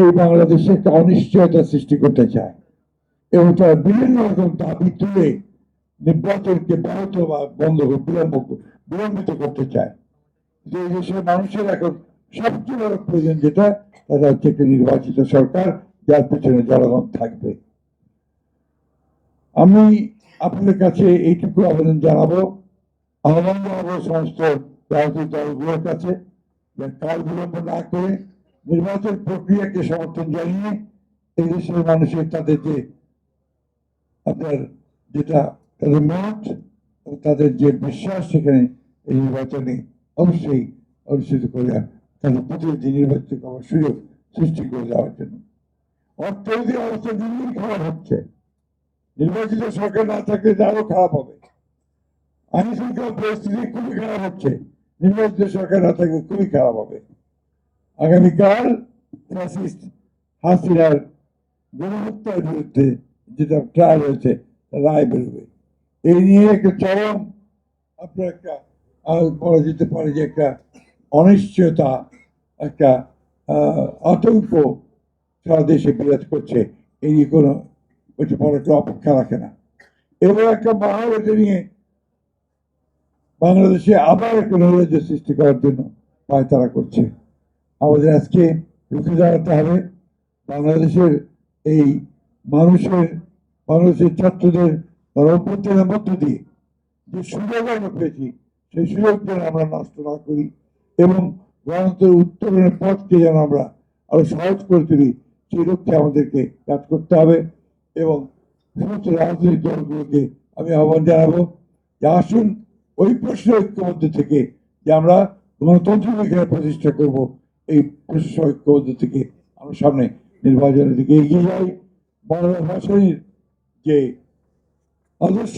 এই বাংলাদেশে একটা অনিশ্চয়তা সৃষ্টি করতে চায়। এবং তারা বিভিন্ন রকম দাবি তুলে নির্বাচনকে ব্যাহত বা বন্ধ বিলম্ব বিলম্বিত করতে চায়। যে দেশের মানুষের এখন সবচেয়ে বড় প্রয়োজন যেটা, সেটা হচ্ছে একটি নির্বাচিত সরকার, যার পেছনে জনগণ থাকবে। আমি আপনাদের কাছে এইটুকু আবেদন জানাব। আহ্বান জানাব সমস্ত রাজনৈতিক দলগুলোর কাছে কাল বিলম্ব না করে নির্বাচন প্রক্রিয়াকে সমর্থন জানিয়ে এই দেশের মানুষের তাদের যে আপনার যেটা তাদের মত তাদের যে বিশ্বাস সেখানে এই নির্বাচনে অবশ্যই অনুষ্ঠিত করে তাদের প্রতিনিধি নির্বাচিত করার সুযোগ সৃষ্টি করে দেওয়ার জন্য। অর্থনৈতিক অবস্থা দিন দিন খারাপ হচ্ছে, নির্বাচিত সরকার না থাকলে আরও খারাপ হবে। আইন শৃঙ্খলা পরিস্থিতি খুবই খারাপ হচ্ছে, নির্বাচিত সরকার না থাকলে খুবই খারাপ হবে। আগামীকাল ফ্যাসিস্ট হাসিনার গণহত্যার বিরুদ্ধে যেটা ট্রায়াল হয়েছে রায় বেরোবে। এই নিয়ে একটা চরম আপনার একটা বলা যেতে পারে যে একটা অনিশ্চয়তা, একটা আতঙ্ক সারা দেশে বিরাজ করছে। এই নিয়ে কোনো বড় একটা অপেক্ষা রাখে না। এবার একটা মহল এটা নিয়ে বাংলাদেশে আবার একটা নৈরাজ্য সৃষ্টি করার জন্য পায়তারা করছে। আমাদের আজকে রুখে দাঁড়াতে হবে। বাংলাদেশের এই মানুষের বাংলাদেশের ছাত্রদের অভ্যর্থনের মধ্য দিয়ে যে সুযোগ আমরা পেয়েছি, সেই সুযোগ যেন আমরা নষ্ট না করি এবং গণতন্ত্রের উত্তরণের পথকে যেন আমরা আরও সহজ করে তুলি, সেই লক্ষ্যে আমাদেরকে কাজ করতে হবে এবং সমস্ত রাজনৈতিক দলগুলোকে আমি আহ্বান জানাব যে আসুন ওই প্রশ্ন ঐক্যবদ্ধ থেকে যে আমরা গণতন্ত্র প্রতিষ্ঠা করব। এই প্রশ্ন থেকে আমরা সামনে নির্বাচনের দিকে এগিয়ে যাই। বাংলা ভাষার যে আদর্শ,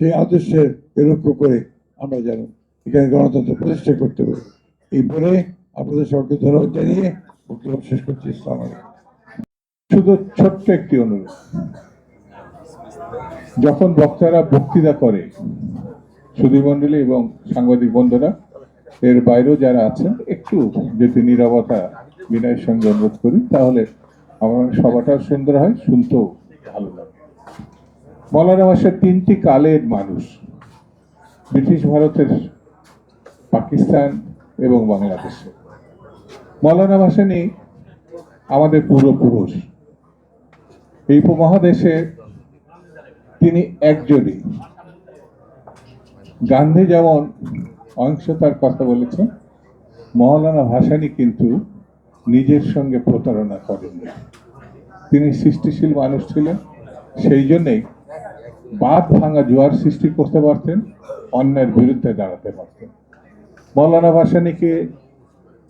সেই আদর্শের লক্ষ্য করে আমরা যেন এখানে গণতন্ত্র প্রতিষ্ঠা করতে পারি। এই বলে আপনাদের সবাইকে ধন্যবাদ জানিয়ে বক্তব্য শেষ করছি। ইসলাম শুধু ছোট্ট একটি অনুরোধ। যখন বক্তারা বক্তৃতা করে সুধীমণ্ডলী এবং সাংবাদিক বন্ধুরা এর বাইরেও যারা আছেন, একটু যদি নিরবতা বিনয়ের সঙ্গে অনুরোধ করি, তাহলে আমার সভাটা সুন্দর হয়, শুনতেও ভালো লাগে। মৌলানা ভাষার তিনটি কালের মানুষ, ব্রিটিশ ভারতের পাকিস্তান এবং বাংলাদেশে। মৌলানা ভাসানী আমাদের পূর্বপুরুষ। এই উপমহাদেশে তিনি একজনই। গান্ধী যেমন অহিংসতার কথা বলেছেন। মৌলানা ভাসানী কিন্তু নিজের সঙ্গে প্রতারণা করেননি তিনি সৃষ্টিশীল মানুষ ছিলেন, সেই জন্যেই বাদ ভাঙা জোয়ার সৃষ্টি করতে পারতেন অন্যের বিরুদ্ধে দাঁড়াতে পারতেন। মৌলানা ভাসানিকে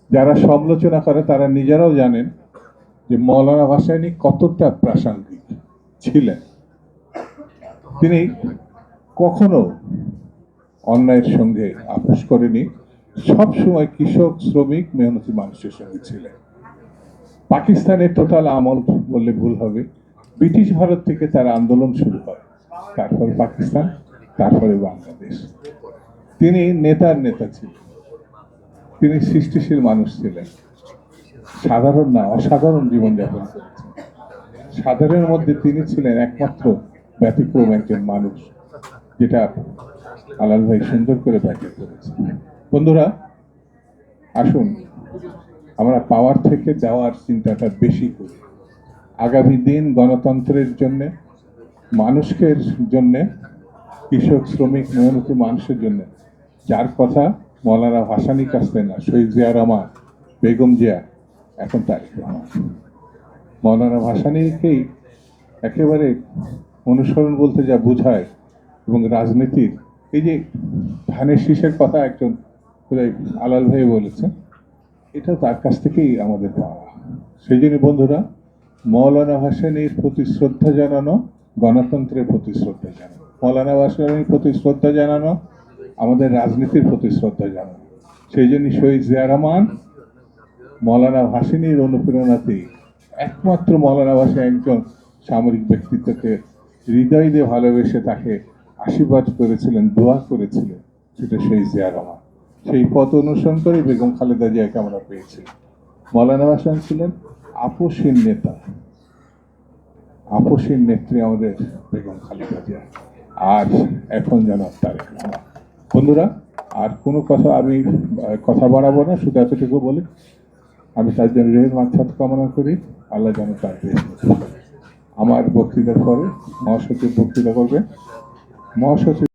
যারা সমালোচনা করে, তারা নিজেরাও জানেন যে মৌলানা ভাসানী কতটা প্রাসঙ্গিক ছিলেন। তিনি কখনো অন্যায়ের সঙ্গে আপোষ করেনি, সব সময় কৃষক, শ্রমিক, মেহনতি মানুষের সঙ্গে ছিলেন পাকিস্তানের টোটাল আমল বললে ভুল হবে। ব্রিটিশ ভারত থেকে তার আন্দোলন শুরু হয়। তারপর পাকিস্তান, তারপরে বাংলাদেশ। তিনি নেতার নেতা ছিলেন। তিনি সৃষ্টিশীল মানুষ ছিলেন। সাধারণ না, অসাধারণ জীবনযাপন করেছেন। সাধারণের মধ্যে তিনি ছিলেন একমাত্র ব্যতিক্রম একজন মানুষ, যেটা আলাল ভাই সুন্দর করে ব্যাখ্যা করেছেন বন্ধুরা, আসুন, আমরা পাওয়ার থেকে দেওয়ার চিন্তাটা বেশি করি। আগামী দিন গণতন্ত্রের জন্যে, মানুষকে জন্যে, কৃষক, শ্রমিক, মেহনতি মানুষের জন্য, যার কথা মৌলানা ভাসানি কাছে না, শহীদ জিয়া রহমান, বেগম জিয়া, এখন তারেক রহমান। মৌলানা ভাসানিকেই একেবারে অনুসরণ বলতে যা বোঝায় এবং রাজনীতির এই যে ধানের শীষের কথা একজন আলাল ভাই বলেছেন, এটা তার কাছ থেকেই আমাদের পাওয়া। সেই জন্য বন্ধুরা, মৌলানা ভাসানির প্রতি শ্রদ্ধা জানানো, গণতন্ত্রের প্রতি শ্রদ্ধা জানানো, মৌলানা ভাসানির প্রতি শ্রদ্ধা জানানো, আমাদের রাজনীতির প্রতি শ্রদ্ধা জানানো। সেই জন্য শহীদ জিয়া রহমান, মৌলানা ভাসিনীর অনুপ্রেরণাতেই একমাত্র মৌলানা ভাসী একজন সামরিক ব্যক্তিত্বকে হৃদয় দিয়ে ভালোবেসে তাকে আশীর্বাদ করেছিলেন, দোয়া করেছিলেন, সেটা সেই জিয়া সেই পথ অনুসরণ করে বেগম খালেদা জিয়াকে আমরা পেয়েছি। মৌলানা ভাসান ছিলেন আপসীন নেতা। আপসীন নেত্রী আমাদের বেগম খালেদা জিয়া। আর এখন যেন তারেক রহমান। বন্ধুরা, আর কোনো কথা আমি কথা বাড়াবো না, শুধু এতটুকু বলি, আমি তার জন্য রেহের মাথাত কামনা করি। আল্লাহ যেন তার আমার বক্তৃতার পরে মহাসচিব বক্তৃতা করবে মহাসচিব